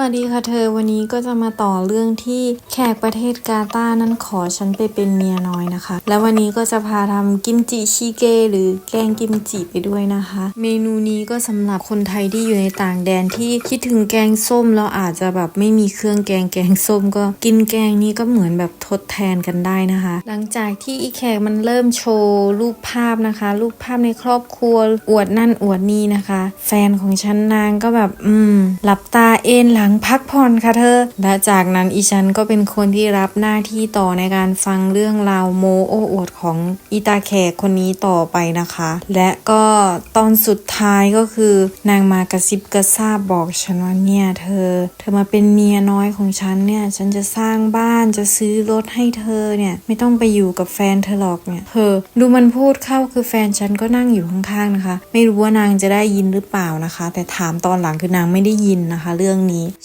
วัสดีค่ะเธอวันนี้ก็จะมาต่อเรื่องที่แขกประเทศกาตาร์นั้นขอฉันไปเป็นเมียน้อยนะคะ แล้ววันนี้ก็จะพาทำกิมจิชิเกหรือแกงกิมจิไปด้วยนะคะ เมนูนี้ก็สำหรับคนไทยที่อยู่ในต่างแดนที่คิดถึงแกงส้มแล้วอาจจะแบบไม่มีเครื่องแกงแกงส้ม ก็กินแกงนี้ก็เหมือนแบบทดแทนกันได้นะคะ หลังจากที่อีแขกมันเริ่มโชว์รูปภาพนะคะ รูปภาพในครอบครัวอวดนั่นอวดนี่นะคะ แฟนของฉันนางก็แบบอืมหลับตาเอนหลังพักผ่อนค่ะเธอ และจากนั้นอีฉันก็เป็นคนที่รับหน้าที่ต่อในการฟังเรื่องราวโมโอ้อวดของอีตาแขกคนนี้ต่อไปนะคะ และก็ตอนสุดท้ายก็คือนางมากระซิบกระซาบบอกฉันว่าเนี่ยเธอ เธอมาเป็นเมียน้อยของฉันเนี่ย ฉันจะสร้างบ้านจะซื้อรถให้เธอเนี่ย ไม่ต้องไปอยู่กับแฟนเธอหรอกเนี่ยเธอดูมันพูดเข้าคือแฟนฉันก็นั่งอยู่ข้างๆนะคะ ไม่รู้ว่านางจะได้ยินหรือเปล่านะคะ แต่ถามตอนหลังคือนางไม่ได้ยินนะคะ เรื่องนี้